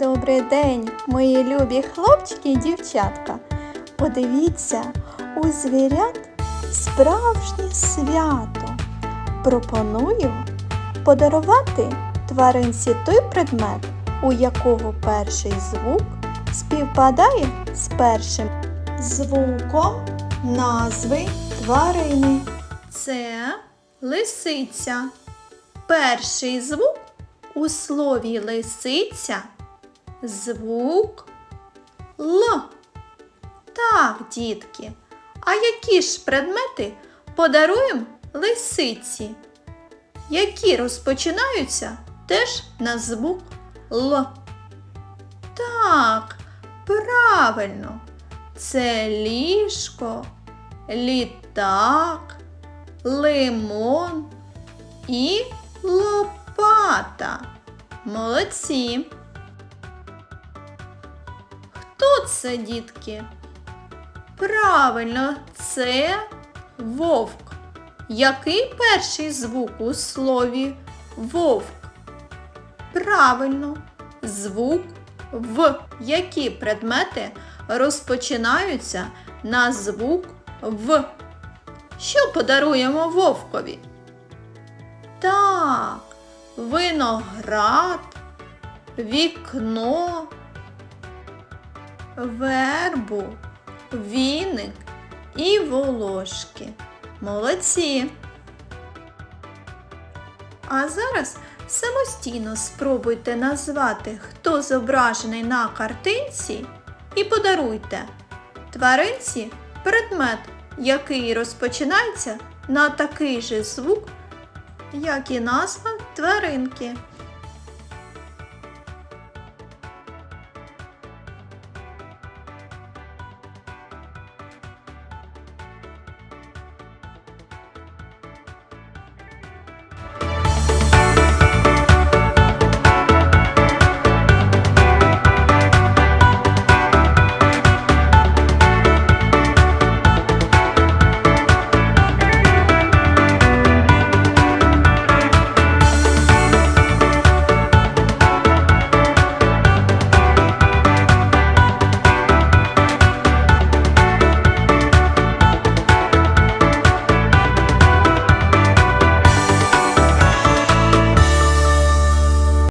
Добрий день, мої любі хлопчики і дівчатка. Подивіться, у звірят справжнє свято. Пропоную подарувати тваринці той предмет, у якого перший звук співпадає з першим звуком назви тварини. Це лисиця. Перший звук у слові лисиця звук Л. Так, дітки. А які ж предмети подаруємо лисиці? Які розпочинаються теж на звук Л. Так, правильно. Це ліжко, літак, лимон і лопата. Молодці. Хто це, дітки? Правильно, це вовк. Який перший звук у слові вовк? Правильно, звук В. Які предмети розпочинаються на звук В? Що подаруємо вовкові? Так, виноград, вікно, вербу, віник і волошки. Молодці! А зараз самостійно спробуйте назвати, хто зображений на картинці, і подаруйте тваринці предмет, який розпочинається на такий же звук, як і назва тваринки.